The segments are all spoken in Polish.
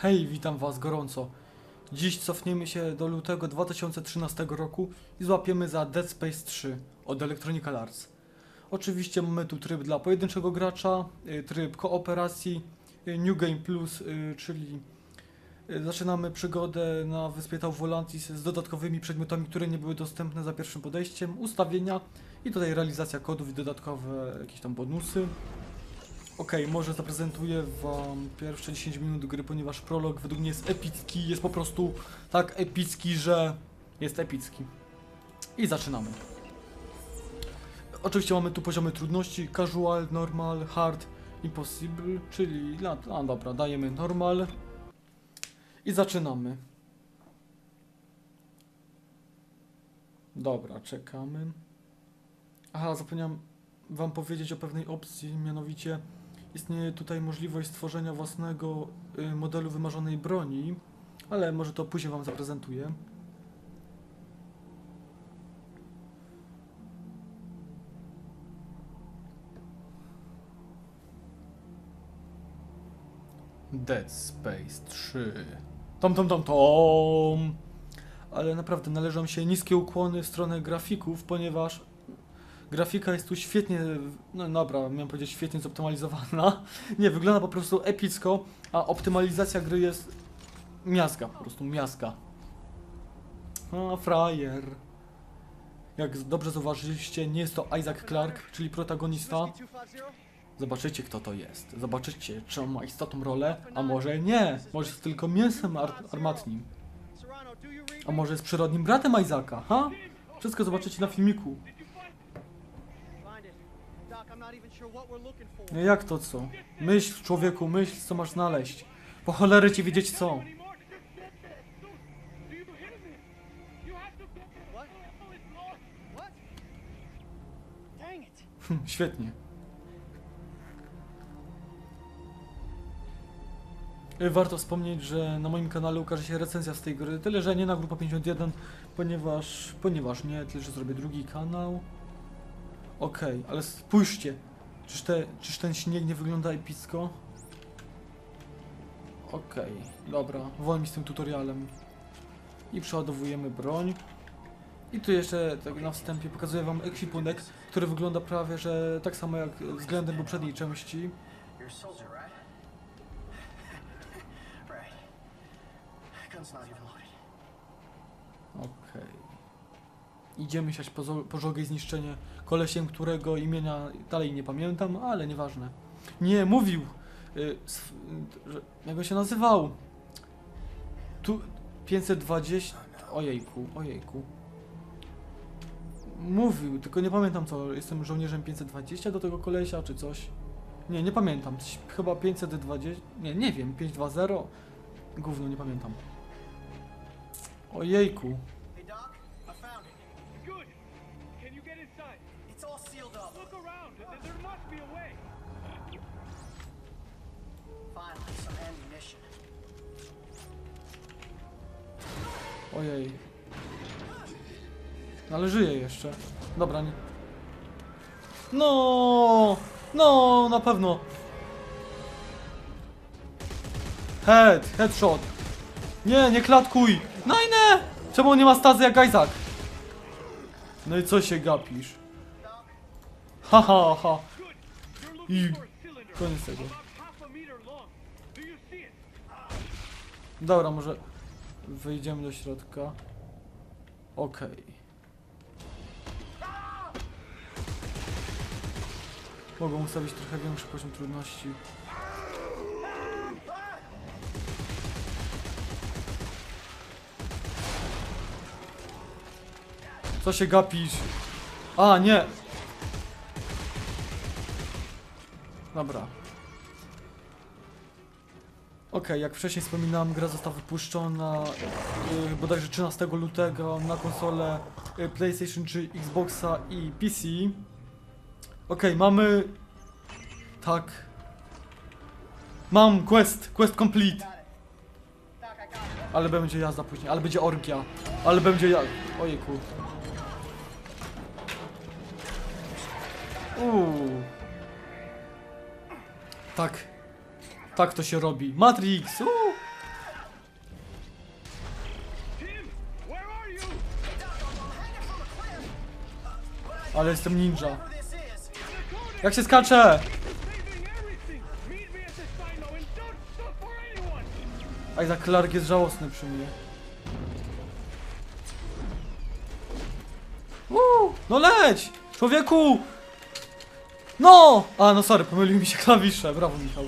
Hej, witam was gorąco. Dziś cofniemy się do lutego 2013 roku i złapiemy za Dead Space 3 od Electronic Arts. Oczywiście mamy tu tryb dla pojedynczego gracza, y, tryb kooperacji, y, New Game Plus, y, czyli zaczynamy przygodę na wyspie Tau Volantis z dodatkowymi przedmiotami, które nie były dostępne za pierwszym podejściem, ustawienia i tutaj realizacja kodów i dodatkowe jakieś tam bonusy. Okej, może zaprezentuję wam pierwsze 10 minut gry, ponieważ prolog według mnie jest epicki, jest po prostu tak epicki, że jest epicki. I zaczynamy. Oczywiście mamy tu poziomy trudności, casual, normal, hard, impossible, czyli, a dobra, dajemy normal. I zaczynamy. Dobra, czekamy. Aha, zapomniałem wam powiedzieć o pewnej opcji, mianowicie istnieje tutaj możliwość stworzenia własnego y, modelu wymarzonej broni, ale może to później wam zaprezentuję. Dead Space 3. Tom, tom, tom, tom. Ale naprawdę należą się niskie ukłony w stronę grafików, ponieważ grafika jest tu świetnie, no dobra, miałem powiedzieć świetnie zoptymalizowana. Nie, wygląda po prostu epicko, a optymalizacja gry jest miazga, po prostu miazga. A, frajer. Jak dobrze zauważyliście, nie jest to Isaac Clarke, czyli protagonista. Zobaczycie kto to jest. Zobaczycie, czy on ma istotną rolę, a może nie. Może jest tylko mięsem ar armatnim. A może jest przyrodnim bratem Isaaca, ha? Wszystko zobaczycie na filmiku. No jak to co? Myśl człowieku, myśl co masz znaleźć. Po cholery ci wiedzieć co. Hm, Świetnie. Y, Warto wspomnieć, że na moim kanale ukaże się recenzja z tej gry, tyle że nie na Grupa 51, ponieważ, ponieważ nie, tyle że zrobię drugi kanał. Okej, ale spójrzcie, czyż, te, czyż ten śnieg nie wygląda epicko? Okej, dobra, wolę mi z tym tutorialem. I przeładowujemy broń. I tu jeszcze tak na wstępie pokazuję wam ekwipunek, który wygląda prawie, że tak samo jak względem poprzedniej części. Gun's not even loaded. Okej. Idziemy siać pożogę i zniszczenie kolesiem, którego imienia dalej nie pamiętam, ale nieważne. Nie, mówił! Y, y, jak on się nazywał? Tu 520... Ojejku, ojejku. Mówił, tylko nie pamiętam co, jestem żołnierzem 520 do tego kolesia, czy coś. Nie, nie pamiętam, chyba 520... Nie, nie wiem, 520... Gówno, nie pamiętam. Ojejku. Ojej. No, Ale żyje jeszcze. Dobra, nie. No, no, na pewno. Head, headshot. Nie, nie klatkuj. No i nie. Czemu nie ma stazy jak Isaac? No i co się gapisz? Ha, ha, ha. I koniec tego. Dobra, może wyjdziemy do środka. Okej. Mogą ustawić trochę większy poziom trudności. Co się gapisz? A, nie! Dobra. Okej, jak wcześniej wspominałem, gra została wypuszczona yy, bodajże 13 lutego na konsolę y, PlayStation 3, Xboxa i PC. Okej, mamy... Tak. Mam quest, quest complete. Ale będzie jazda później, ale będzie orgia. Ale będzie ja... Ojejku. Uuu. Tak. Tak to się robi. Matrix! Uuu. Ale jestem ninja. Jak się skacze? Aj, za Clark jest żałosny przy mnie. Uuu, no leć! Człowieku! No! A, no sorry, pomylił mi się klawisze. Brawo, Michał.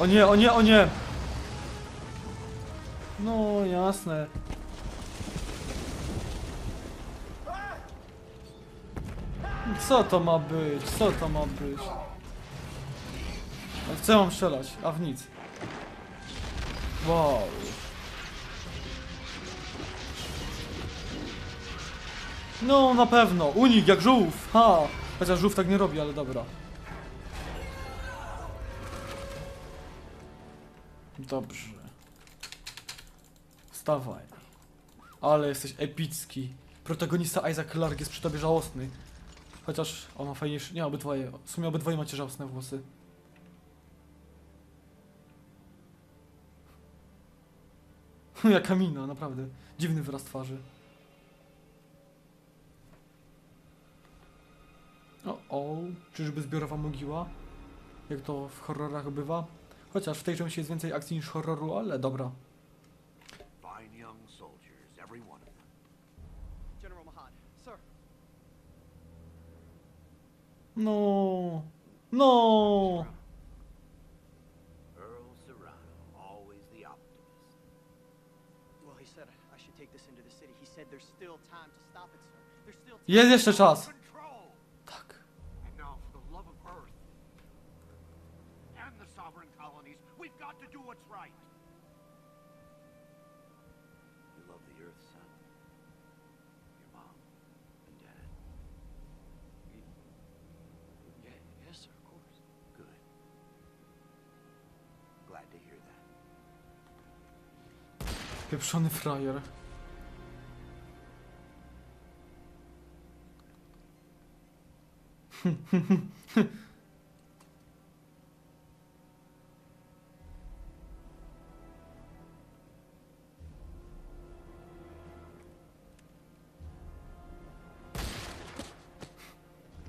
O nie, o nie, o nie! No, jasne. Co to ma być? Co to ma być? A w co mam strzelać? A w nic. Wow. No, na pewno. Unik, jak żółw. Ha! Chociaż żółw tak nie robi, ale dobra. Dobrze. Wstawaj. Ale jesteś epicki. Protagonista Isaac Clarke jest przy tobie żałosny. Chociaż on ma fajniejszy... Nie, obydwoje. W sumie obydwoje macie żałosne włosy. Jaka mina, naprawdę. Dziwny wyraz twarzy. O, o, czyżby zbiorowa mogiła? Jak to w horrorach bywa? Chociaż w tej części jest więcej akcji niż horroru, ale dobra. Fine young soldiers, every one do what's right. You love the Earth, son? Your mom and dad? Yeah, yes, sir, of course. Good. Glad to hear that. Pieprzony frajer.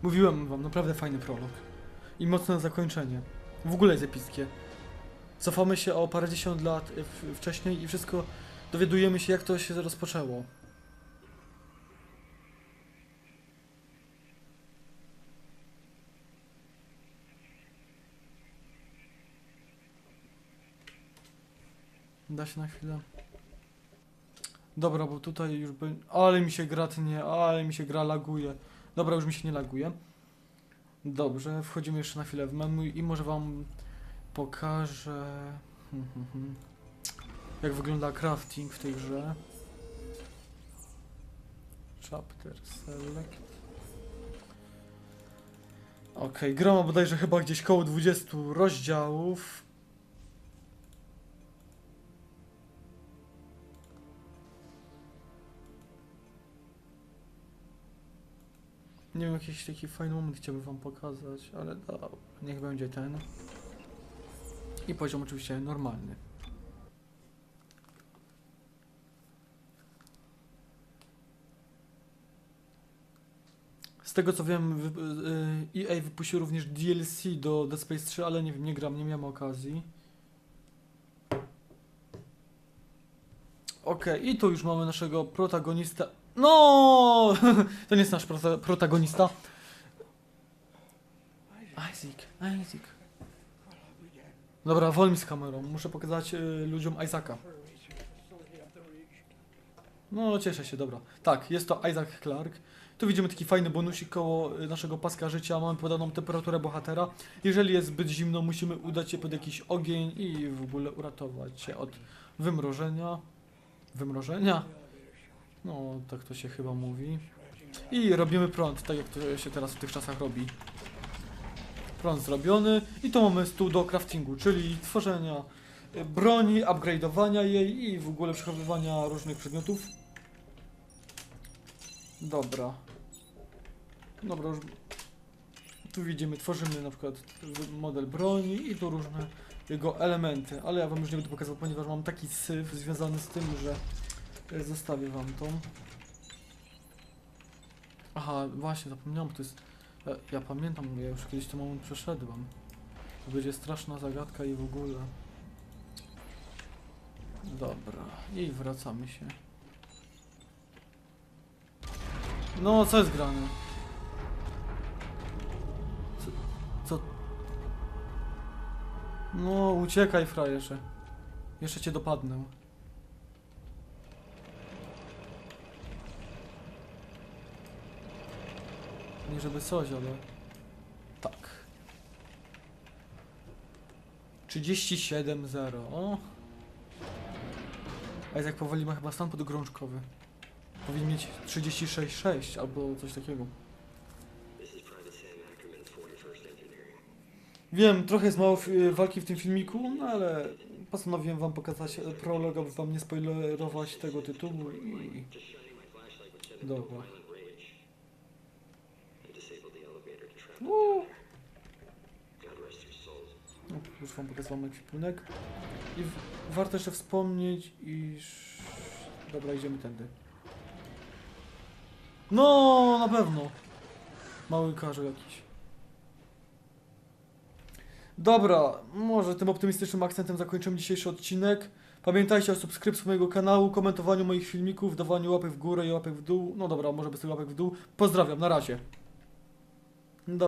Mówiłem wam, naprawdę fajny prolog. I mocne zakończenie. W ogóle jest epickie. Cofamy się o parędziesiąt lat wcześniej i wszystko dowiadujemy się, jak to się rozpoczęło. Da się na chwilę. Dobra, bo tutaj już by... Ale mi się gra tnie, ale mi się gra laguje. Dobra, już mi się nie laguje. Dobrze, wchodzimy jeszcze na chwilę w menu i może wam pokażę hmm, hmm, hmm, jak wygląda crafting w tej grze. Chapter select. Okej, gra ma bodajże chyba gdzieś koło 20 rozdziałów. Nie wiem, jakiś taki fajny moment chciałbym wam pokazać, ale dobra, niech będzie ten. I poziom oczywiście normalny. Z tego co wiem, wy, y, EA wypuścił również DLC do Dead Space 3, ale nie wiem, nie gram, nie miałem okazji. Okej, i tu już mamy naszego protagonista. No, to nie jest nasz prota protagonista. Isaac, Isaac. Dobra, wolni z kamerą. Muszę pokazać y, ludziom Isaaca. No, cieszę się, dobra. Tak, jest to Isaac Clark. Tu widzimy taki fajny bonusik koło y, naszego paska życia. Mamy podaną temperaturę bohatera. Jeżeli jest zbyt zimno, musimy udać się pod jakiś ogień i w ogóle uratować się od wymrożenia. Wymrożenia? No, tak to się chyba mówi. I robimy prąd, tak jak to się teraz w tych czasach robi. Prąd zrobiony i tu mamy stół do craftingu, czyli tworzenia y, broni, upgrade'owania jej i w ogóle przechowywania różnych przedmiotów. Dobra. Dobra, już... Tu widzimy, tworzymy na przykład model broni i tu różne jego elementy, ale ja wam już nie będę pokazywał, ponieważ mam taki syf związany z tym, że y, zostawię wam tą. Aha, właśnie, zapomniałem, to jest... Ja, ja pamiętam, ja już kiedyś ten moment przeszedłem. To będzie straszna zagadka i w ogóle. Dobra, i wracamy się. No, co jest grane? No, uciekaj, frajerze. Jeszcze cię dopadnę. Nie żeby coś, ale... Tak. 37-0, o. A jak powoli ma chyba stan podgrążkowy. Powinien mieć 36-6 albo coś takiego. Wiem, trochę jest mało walki w tym filmiku, no ale postanowiłem wam pokazać prolog, aby wam nie spoilerować tego tytułu i... Dobra. Uuu. Już wam pokazałem ekwipunek. I warto jeszcze wspomnieć, iż... Dobra, idziemy tędy. No, na pewno. Mały karzeł jakiś. Dobra, może tym optymistycznym akcentem zakończymy dzisiejszy odcinek. Pamiętajcie o subskrypcji mojego kanału, komentowaniu moich filmików, dawaniu łapek w górę i łapek w dół. No dobra, może bez tych łapek w dół. Pozdrawiam, na razie.